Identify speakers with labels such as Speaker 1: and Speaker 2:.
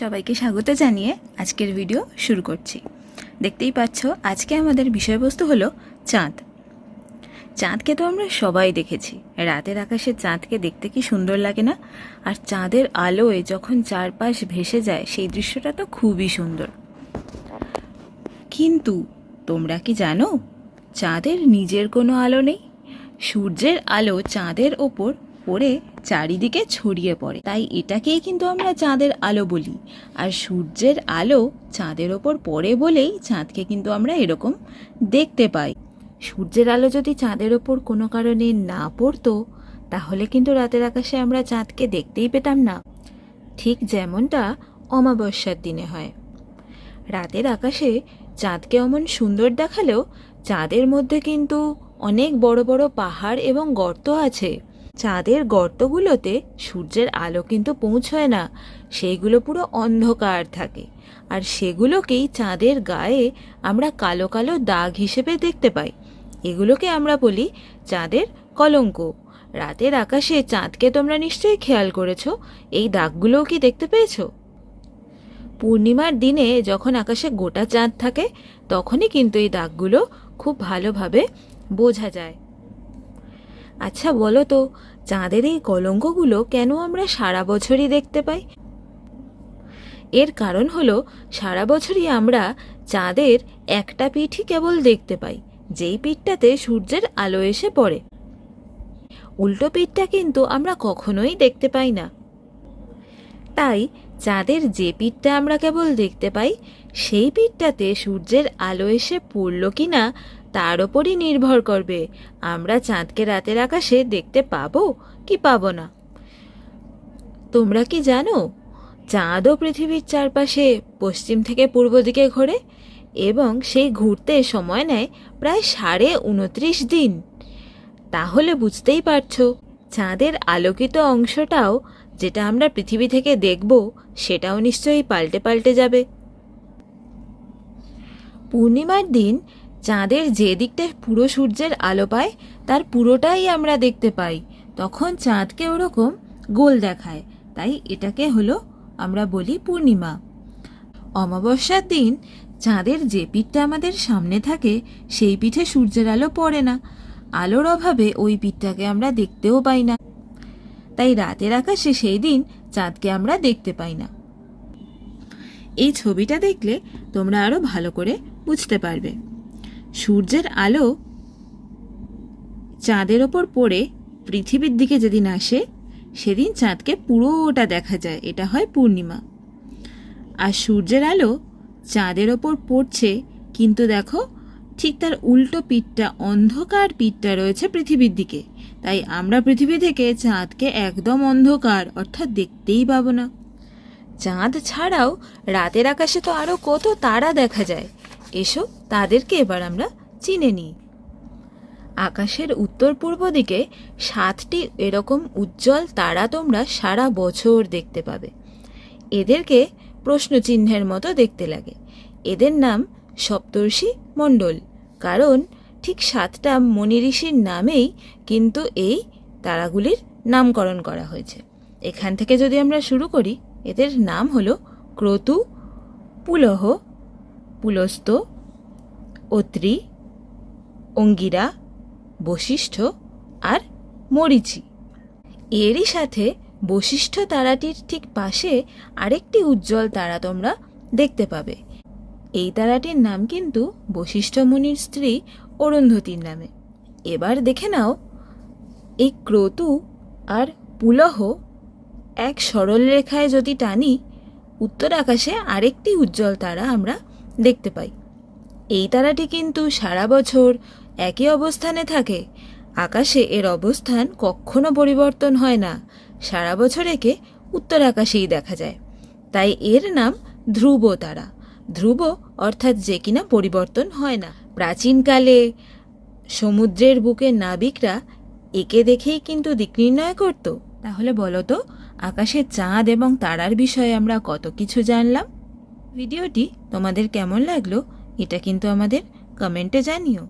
Speaker 1: সবাইকে স্বাগত জানিয়ে আজকের ভিডিও শুরু করছি। দেখতেই পাচ্ছ, আজকে আমাদের বিষয়বস্তু হলো চাঁদ। চাঁদকে তো আমরা সবাই দেখেছি। রাতের আকাশে চাঁদকে দেখতে কি সুন্দর লাগে না? আর চাঁদের আলোয় যখন চারপাশ ভেসে যায়, সেই দৃশ্যটা তো খুবই সুন্দর। কিন্তু তোমরা কি জানো, চাঁদের নিজের কোনো আলো নেই? সূর্যের আলো চাঁদের ওপর পড়ে চারিদিকে ছড়িয়ে পড়ে। তাই এটাকেই কিন্তু আমরা চাঁদের আলো বলি। আর সূর্যের আলো চাঁদের ওপর পড়ে বলেই চাঁদকে কিন্তু আমরা এরকম দেখতে পাই। সূর্যের আলো যদি চাঁদের ওপর কোনো কারণে না পড়তো, তাহলে কিন্তু রাতের আকাশে আমরা চাঁদকে দেখতেই পেতাম না। ঠিক যেমনটা অমাবস্যার দিনে হয়। রাতের আকাশে চাঁদকে অমন সুন্দর দেখালেও চাঁদের মধ্যে কিন্তু অনেক বড় বড় পাহাড় এবং গর্ত আছে। চাঁদের গর্তগুলোতে সূর্যের আলো কিন্তু পৌঁছয় না সেইগুলো পুরো অন্ধকার থাকে। আর সেগুলোকেই চাঁদের গায়ে আমরা কালো কালো দাগ হিসেবে দেখতে পাই। এগুলোকে আমরা বলি চাঁদের কলঙ্ক। রাতের আকাশে চাঁদকে তোমরা নিশ্চয়ই খেয়াল করেছ, এই দাগগুলোও কি দেখতে পেয়েছ? পূর্ণিমার দিনে যখন আকাশে গোটা চাঁদ থাকে, তখনই কিন্তু এই দাগগুলো খুব ভালোভাবে বোঝা যায়। আচ্ছা বলো তো, চাঁদের এই কলঙ্কগুলো কেন আমরা সারা বছরই দেখতে পাই? এর কারণ হলো, সারা বছরই আমরা চাঁদের একটা পিঠই কেবল দেখতে পাই, যেই পিঠটাতে সূর্যের আলো এসে পড়ে। উল্টো পিঠটা কিন্তু আমরা কখনোই দেখতে পাই না। তাই চাঁদের যে পিঠটা আমরা কেবল দেখতে পাই, সেই পিঠটাতে সূর্যের আলো এসে পড়ল কি না তার ওপরই নির্ভর করবে। আমরা চাঁদকে রাতের আকাশে দেখতে পাবো কি পাবো না। তোমরা কি জানো চাঁদও পৃথিবীর চারপাশে পশ্চিম থেকে পূর্ব দিকে ঘোরে এবং সেই ঘুরতে সময় নেয় প্রায় সাড়ে উনত্রিশ দিন। তাহলে বুঝতেই পারছ চাঁদের আলোকিত অংশটাও যেটা আমরা পৃথিবী থেকে দেখব, সেটাও নিশ্চয়ই পাল্টে পাল্টে যাবে। পূর্ণিমার দিন চাঁদের যে দিকটা পুরো সূর্যের আলো পায়, তার পুরোটাই আমরা দেখতে পাই। তখন চাঁদকে ওরকম গোল দেখায়, তাই এটাকে হলো, আমরা বলি পূর্ণিমা। অমাবস্যার দিন চাঁদের যে পিঠটা আমাদের সামনে থাকে, সেই পিঠে সূর্যের আলো পড়ে না। আলোর অভাবে ওই পিঠটাকে আমরা দেখতেও পাই না। তাই রাতের আকাশে সেই দিন চাঁদকে আমরা দেখতে পাই না। এই ছবিটা দেখলে তোমরা আরও ভালো করে বুঝতে পারবে। সূর্যের আলো চাঁদের ওপর পড়ে পৃথিবীর দিকে যেদিন আসে, সেদিন চাঁদকে পুরোটা দেখা যায়। এটা হয় পূর্ণিমা। আর সূর্যের আলো চাঁদের ওপর পড়ছে, কিন্তু দেখো ঠিক তার উল্টো পিঠটা, অন্ধকার পিঠটা রয়েছে পৃথিবীর দিকে। তাই আমরা পৃথিবী থেকে চাঁদকে একদম অন্ধকার, অর্থাৎ দেখতেই পাবো না। চাঁদ ছাড়াও রাতের আকাশে তো আরও কত তারা দেখা যায়। এসো, তাদেরকে এবার আমরা চিনে নিই। আকাশের উত্তর পূর্ব দিকে সাতটি এরকম উজ্জ্বল তারা তোমরা সারা বছর দেখতে পাবে। এদেরকে প্রশ্নচিহ্নের মতো দেখতে লাগে। এদের নাম সপ্তর্ষি মণ্ডল, কারণ ঠিক সাতটা মণি ঋষির নামেই কিন্তু এই তারাগুলির নামকরণ করা হয়েছে। এখান থেকে যদি আমরা শুরু করি, এদের নাম হলো ক্রতু, পুলহ, পুলস্ত, অত্রি, অঙ্গিরা, বশিষ্ঠ আর মরিচি। এরই সাথে বশিষ্ঠ তারাটির ঠিক পাশে আরেকটি উজ্জ্বল তারা তোমরা দেখতে পাবে। এই তারাটির নাম কিন্তু বশিষ্ঠ মুনির স্ত্রী অরুন্ধতির নামে। এবার দেখে নাও, এই ক্রতু আর পুলহ এক সরল রেখায় যদি টানি, উত্তর আকাশে আরেকটি উজ্জ্বল তারা আমরা দেখতে পাই। এই তারাটি কিন্তু সারা বছর একই অবস্থানে থাকে। আকাশে এর অবস্থান কখনো পরিবর্তন হয় না। সারা বছর একে উত্তর আকাশেই দেখা যায়। তাই এর নাম ধ্রুব তারা। ধ্রুব অর্থাৎ যে কিনা পরিবর্তন হয় না। প্রাচীনকালে সমুদ্রের বুকে নাবিকরা একে দেখেই কিন্তু দিক নির্ণয় করত। তাহলে বলো তো, আকাশে চাঁদ এবং তারার বিষয়ে আমরা কত কিছু জানলাম? ভিডিওটি তোমাদের কেমন লাগল, এটা কিন্তু আমাদের কমেন্টে জানিও।